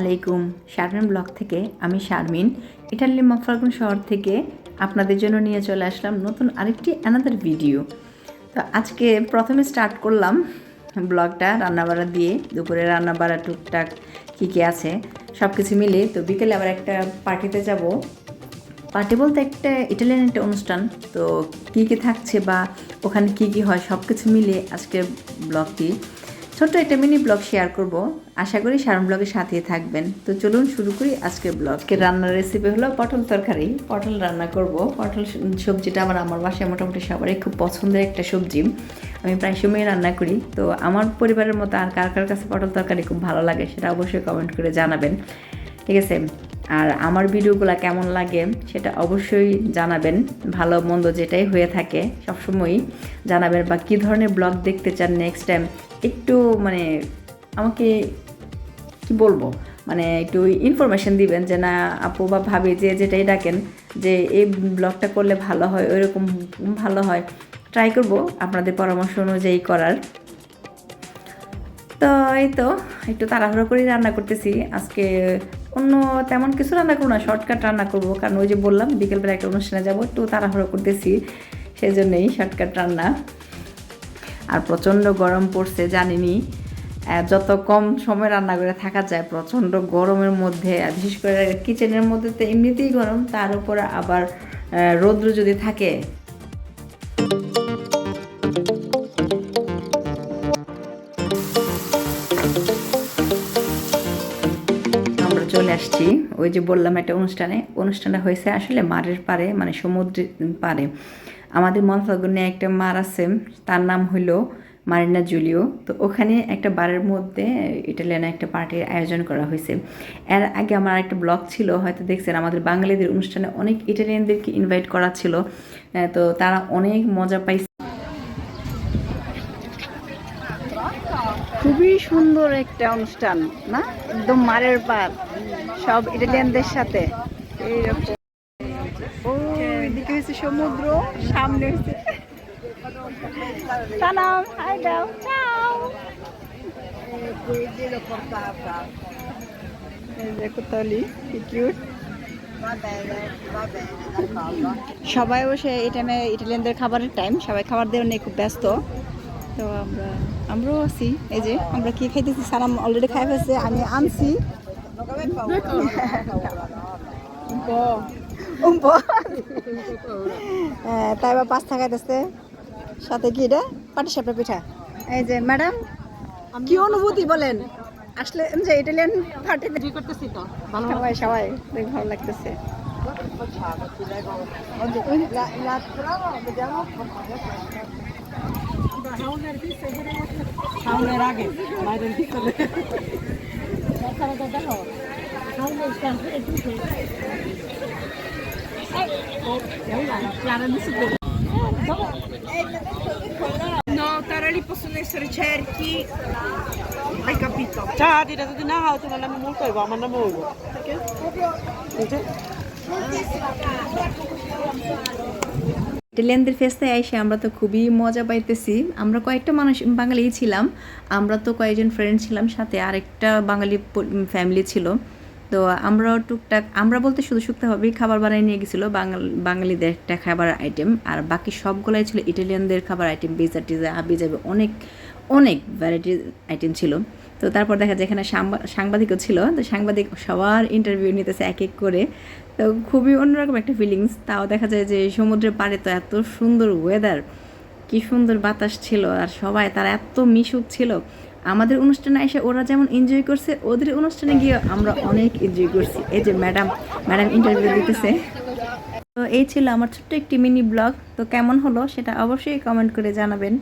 আলাইকুম। শারমিন ব্লগ থেকে আমি শারমিন। ইটালি মফরাগুন শহর থেকে আপনাদের জন্য নিয়ে চলে আসলাম নতুন আরেকটি অ্যানাদার ভিডিও তো আজকে প্রথমে স্টার্ট করলাম ব্লগটা, রান্নাবাড়া দিয়ে, দুপুরে রান্নাবাড়া, টুকটাক কী কী আছে সব কিছু মিলে তো বিকেলে আবার একটা পার্টিতে যাব। পার্টি বলতে একটা ইটালিয়ান একটা অনুষ্ঠান। তো কী কী থাকছে বা ওখানে কী কী হয় সব কিছু মিলে আজকের ব্লগটি। ছোট্ট একটা মিনি ব্লগ শেয়ার করব। আশা করি সারণ ব্লগের সাথে থাকবেন। তো চলুন শুরু করি আজকের ব্লগ রান্নার রেসিপি হলো পটল তরকারি। পটল রান্না করব। পটল সবজিটা আমার আমার বাসায় মোটামুটি সবারই খুব পছন্দের একটা সবজি। আমি প্রায় সময় রান্না করি। তো আমার পরিবারের মতো আর কার কার কাছে পটল তরকারি খুব ভালো লাগে সেটা অবশ্যই কমেন্ট করে জানাবেন। ঠিক আছে? আর আমার ভিডিওগুলো কেমন লাগে সেটা অবশ্যই জানাবেন। ভালো মন্দ যেটাই হয়ে থাকে সবসময়ই জানাবেন বা কী ধরনের ব্লগ দেখতে চান নেক্সট টাইম একটু মানে আমাকে কি বলব? মানে একটু ইনফরমেশন দিবেন যে না, আপু বা ভাবি যে যেটাই ডাকেন, যে এই ব্লগটা করলে ভালো হয়, ওইরকম ভালো হয় ট্রাই করব আপনাদের পরামর্শ অনুযায়ী করার। তো এই তো, একটু তাড়াহুড়ো করেই রান্না করতেছি। আজকে অন্য তেমন কিছু রান্না করব না শর্টকাট রান্না করব। কারণ ওই যে বললাম, বিকেলবেলা একটা অনুষ্ঠানে যাব, একটু তাড়াহুড়ো করতেছি সেই জন্যই শর্টকাট রান্না। আর প্রচণ্ড গরম পড়ছে, জানিনি? যত কম সময় রান্না করে থাকা যায়, প্রচণ্ড গরমের মধ্যে বিশেষ করে কিচেনের মধ্যে তো এমনিতেই গরম, তার উপরে আবার রৌদ্র যদি থাকে। আমরা চলে আসছি, ওই যে বললাম একটা অনুষ্ঠানে। অনুষ্ঠানটা হয়েছে আসলে মারের পারে মানে সমুদ্রের পারে আমাদের মনফাগুনে একটা মার আছে, তার নাম হইল মারিনা জুলিও। তো ওখানে একটা বারের মধ্যে ইটালিয়ান একটা পার্টির আয়োজন করা হয়েছে। এর আগে আমার একটা ব্লগ ছিল, হয়তো দেখছেন, আমাদের বাঙালিদের অনুষ্ঠানে অনেক ইটালিয়ানদেরকে ইনভাইট করা ছিল। তো তারা অনেক মজা পাইছে। খুবই সুন্দর একটা অনুষ্ঠান, না? একদম মারের পার, সব ইটালিয়ানদের সাথে। এইরকম। হয়েছে সমুদ্র সামনে হয়েছে। সালাম হাই দাও চাও। দেখো কি কিউট সবাই বসে এই টাইমে ইটালিয়ানদের খাবারের টাইম সবাই খাবার দেওয়া নিয়ে খুব ব্যস্ত। তো আমরা আমরাও আছি এই যে আমরা কি খাইতেছি? সালাম অলরেডি খাই ফেলছে আমি আনছি। তাই বা পাঁচ থাকাইতেছে সাথে কি এটা? পাটি সাপটা পিঠা। এই যে ম্যাডাম কি অনুভূতি বলেন? আসলে যে ইটালিয়ান পার্টিতে করতেছি তো সবাই সবাই ভালো লাগতেছে। সামনের আগে বাইরের No, tarali possono essere cerchi. Hai capito? Ciao, চা দিটা যদি না হয় তোমার নামে মূল করব আমার নামে হইব ইটালিয়ানদের ফেস্তায় এসে আমরা তো খুবই মজা পাইতেছি আমরা কয়েকটা মানুষ বাঙালি ছিলাম আমরা তো কয়েকজন ফ্রেন্ড ছিলাম সাথে আরেকটা বাঙালি ফ্যামিলি ছিল তো আমরাও টুকটাক, আমরা বলতে শুধু শুক্তাভাবেই খাবার বানিয়ে নিয়ে গেছিল, বাঙাল, বাঙালিদের একটা খাবার আইটেম আর বাকি সবগুলাই ছিল ইটালিয়ানদের খাবার আইটেম পিজা টিজা হাবি যাবে, অনেক অনেক ভ্যারাইটি আইটেম ছিল। তো তারপর দেখা যায় এখানে সাংবা সাংবাদিকও ছিল, তো সাংবাদিক সবার ইন্টারভিউ নিতেছে এক এক করে। তো খুবই অন্যরকম একটা ফিলিংস তাও দেখা যায় যে সমুদ্রের পাড়ে তো এত সুন্দর ওয়েদার কি সুন্দর বাতাস ছিল, আর সবাই তারা এত মিশুক ছিল। আমাদের অনুষ্ঠানে এসে ওরা যেমন এনজয় করছে, ওদের অনুষ্ঠানে গিয়ে আমরা অনেক এনজয় করছি। এই যে ম্যাডাম ম্যাডাম ইন্টারভিউ দিতেছে। তো এই ছিল আমার ছোট্ট একটি মিনি ব্লগ তো কেমন হলো সেটা অবশ্যই কমেন্ট করে জানাবেন।